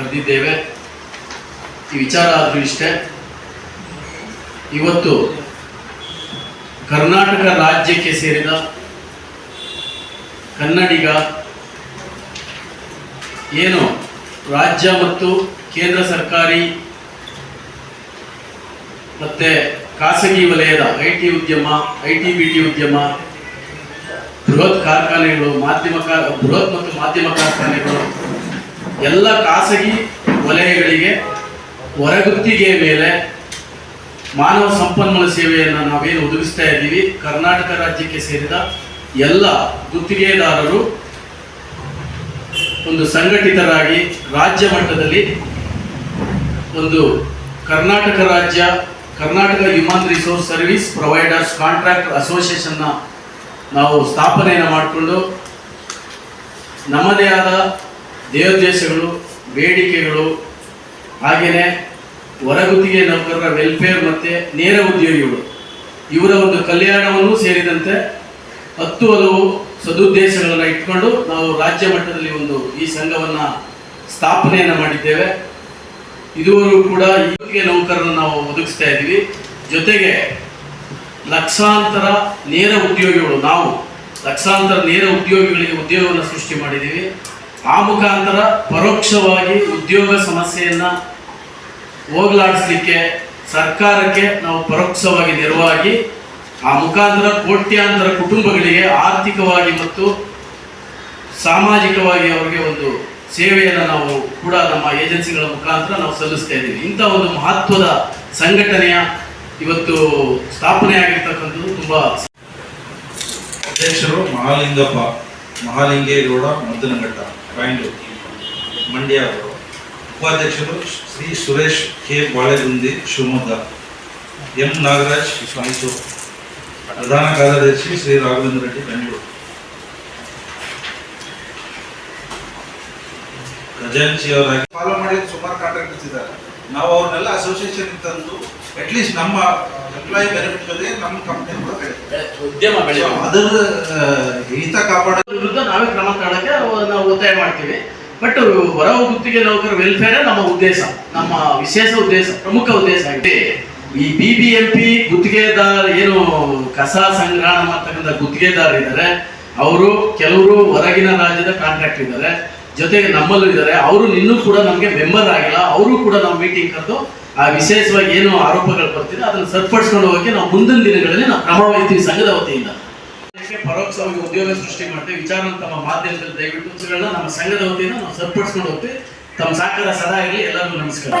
ಕರೆದಿದ್ದೇವೆ ಈ ವಿಚಾರ ಆದರೂ ಇಷ್ಟೇ, ಇವತ್ತು ಕರ್ನಾಟಕ ರಾಜ್ಯಕ್ಕೆ ಸೇರಿದ ಕನ್ನಡಿಗ ಏನು ರಾಜ್ಯ ಮತ್ತು ಕೇಂದ್ರ ಸರ್ಕಾರಿ ಮತ್ತೆ ಖಾಸಗಿ ವಲಯದ ಐ ಟಿ ಉದ್ಯಮ, ಐ ಟಿ, ಬಿ ಟಿ ಉದ್ಯಮ, ಬೃಹತ್ ಕಾರ್ಖಾನೆಗಳು, ಮಾಧ್ಯಮ ಬೃಹತ್ ಮತ್ತು ಮಾಧ್ಯಮ ಕಾರ್ಖಾನೆಗಳು ಎಲ್ಲ ಖಾಸಗಿ ವಲಯಗಳಿಗೆ ಹೊರಗುತ್ತಿಗೆ ಮೇಲೆ ಮಾನವ ಸಂಪನ್ಮೂಲ ಸೇವೆಯನ್ನು ನಾವೇನು ಒದಗಿಸ್ತಾ ಇದ್ದೀವಿ, ಕರ್ನಾಟಕ ರಾಜ್ಯಕ್ಕೆ ಸೇರಿದ ಎಲ್ಲ ಗುತ್ತಿಗೆದಾರರು ಒಂದು ಸಂಘಟಿತರಾಗಿ ರಾಜ್ಯ ಮಟ್ಟದಲ್ಲಿ ಒಂದು ಕರ್ನಾಟಕ ರಾಜ್ಯ, Karnataka human resource service providers contract ಅಸೋಸಿಯೇಷನ್ನ ನಾವು ಸ್ಥಾಪನೆಯನ್ನು ಮಾಡಿಕೊಂಡು ನಮ್ಮದೇ ಆದ ದೇವೋದ್ದೇಶಗಳು, ಬೇಡಿಕೆಗಳು ಹಾಗೆಯೇ ಹೊರಗುತ್ತಿಗೆ ನೌಕರರ ವೆಲ್ಫೇರ್ ಮತ್ತು ನೇರ ಉದ್ಯೋಗಿಗಳು. ಇವರ ಒಂದು ಕಲ್ಯಾಣವನ್ನು ಸೇರಿದಂತೆ ಹತ್ತು ಹಲವು ಸದುದ್ದೇಶಗಳನ್ನು ಇಟ್ಕೊಂಡು ನಾವು ರಾಜ್ಯ ಮಟ್ಟದಲ್ಲಿ ಒಂದು ಈ ಸಂಘವನ್ನು ಸ್ಥಾಪನೆಯನ್ನು ಮಾಡಿದ್ದೇವೆ. ಇದುವರೆಗೂ ಕೂಡ ಈ ಗುತ್ತಿಗೆ ನೌಕರರನ್ನು ನಾವು ಒದಗಿಸ್ತಾ ಇದ್ದೀವಿ. ಜೊತೆಗೆ ಲಕ್ಷಾಂತರ ನೇರ ಉದ್ಯೋಗಿಗಳು, ನಾವು ಲಕ್ಷಾಂತರ ನೇರ ಉದ್ಯೋಗಿಗಳಿಗೆ ಉದ್ಯೋಗವನ್ನು ಸೃಷ್ಟಿ ಮಾಡಿದ್ದೀವಿ. ಆ ಮುಖಾಂತರ ಪರೋಕ್ಷವಾಗಿ ಉದ್ಯೋಗ ಸಮಸ್ಯೆಯನ್ನು ಹೋಗಲಾಡಿಸ್ಲಿಕ್ಕೆ ಸರ್ಕಾರಕ್ಕೆ ನಾವು ಪರೋಕ್ಷವಾಗಿ ನೆರವಾಗಿ ಆ ಮುಖಾಂತರ ಕೋಟ್ಯಾಂತರ ಕುಟುಂಬಗಳಿಗೆ ಆರ್ಥಿಕವಾಗಿ ಮತ್ತು ಸಾಮಾಜಿಕವಾಗಿ ಅವರಿಗೆ ಒಂದು ಸೇವೆಯನ್ನು ನಾವು ಕೂಡ ನಮ್ಮ ಏಜೆನ್ಸಿಗಳ ಮುಖಾಂತರ ನಾವು ಸಲ್ಲಿಸ್ತಾ ಇದ್ದೀವಿ. ಇಂಥ ಒಂದು ಮಹತ್ವದ ಸಂಘಟನೆಯ ಇವತ್ತು ಸ್ಥಾಪನೆ ಆಗಿರ್ತಕ್ಕಂಥದ್ದು ತುಂಬ ಅಧ್ಯಕ್ಷರು, ಮಹಾಲಿಂಗಪ್ಪ. ಮಹಾಲಿಂಗೇಗೌಡ, ಮದ್ದನಘಟ್ಟ ಬ್ಯಾಂಗ್ಳೂರು ಮಂಡ್ಯ ಅವರು ಉಪಾಧ್ಯಕ್ಷರು ಶ್ರೀ ಸುರೇಶ್ ಕೆ. ಬಾಳೆಗುಂದಿ, ಶಿವಮೊಗ್ಗ. ಎಂ. ನಾಗರಾಜ್, ಮೈಸೂರು. ಪ್ರಧಾನ ಕಾರ್ಯದರ್ಶಿ ಶ್ರೀ ರಾಘವೇಂದ್ರ ರೆಡ್ಡಿ, ಬೆಂಗಳೂರು. ಖಜಾಂಚಿ ಅವರಾಗಿ ಫಾಲೋ ಮಾಡಿ ಸುಮಾರು ಕಾಂಟ್ರಾಕ್ಟರ್ಸ್ ಇದ್ದಾರೆ ನಾವು ಅವ್ರನ್ನೆಲ್ಲ ಅಸೋಸಿಯೇಷನ್ ತಂದು ಅಟ್ಲೀಸ್ಟ್ ನಮ್ಮ ಎಂಪ್ಲಾಯಿ ಬೆನಿಫಿಟ್ ನಮ್ಮ ಕಂಪ್ನಿ ಕೂಡ ಉದ್ಯಮ ಬೆಳೆ ಅದರ ಹಿತ ಕಾಪಾಡೋದು ವಿರುದ್ಧ ನಾವೇ ಕ್ರಮ ತಗೊಳ್ಳಕ್ಕೆ ನಾವು ಒತ್ತಾಯ ಮಾಡ್ತೀವಿ. ಬಟ್ ಹೊರ ಗುತ್ತಿಗೆ ನೌಕರ ವೆಲ್ಫೇರ್ ನಮ್ಮ ಉದ್ದೇಶ. ನಮ್ಮ ವಿಶೇಷ ಉದ್ದೇಶ ಪ್ರಮುಖ ಉದ್ದೇಶ ಆಗಿದೆ. ಈ ಬಿ ಬಿ ಎಂ ಪಿ ಗುತ್ತಿಗೆದಾರ ಏನು ಕಸ ಸಂಗ್ರಹಣ ಮಾಡ್ತಕ್ಕಂಥ ಗುತ್ತಿಗೆದಾರ ಇದ್ದಾರೆ. ಅವರು ಕೆಲವರು ಹೊರಗಿನ ರಾಜ್ಯದ ಕಾಂಟ್ರಾಕ್ಟ್ ಇದ್ದಾರೆ. ಜೊತೆಗೆ ನಮ್ಮಲ್ಲೂ ಇದ್ದಾರೆ. ಅವರು ಇನ್ನೂ ಕೂಡ ನಮಗೆ ಮೆಂಬರ್ ಆಗಿಲ್ಲ. ಅವರು ಕೂಡ ನಮ್ಮ ಮೀಟಿಂಗ್ ಕರೆದು ಆ ವಿಶೇಷವಾಗಿ ಏನು ಆರೋಪಗಳು ಬರ್ತಿದೆ, ಅದನ್ನು ಸರಿಪಡಿಸ್ಕೊಂಡು ಹೋಗಿ ನಾವು ಮುಂದಿನ ದಿನಗಳಲ್ಲಿ ನಾವು ಕ್ರಮ ವಹಿಸ್ತೀವಿ ಸಂಘದ ವತಿಯಿಂದ ಪರೋಕ್ಷವಾಗಿ ಉದ್ಯೋಗ ಸೃಷ್ಟಿ ಮಾಡ್ತೀವಿ. ವಿಚಾರ ತಮ್ಮ ಮಾಧ್ಯಮದಲ್ಲಿ ದಯವಿಟ್ಟು ನಮ್ಮ ಸಂಘದ ವತಿಯಿಂದ ನಾವು ಸರಿಪಡಿಸ್ಕೊಂಡು ಹೋಗ್ತೀವಿ. ತಮ್ಮ ಸಹಕಾರ ಸದಾ ಆಗಲಿ ಎಲ್ಲರಿಗೂ ನಮಸ್ಕಾರ.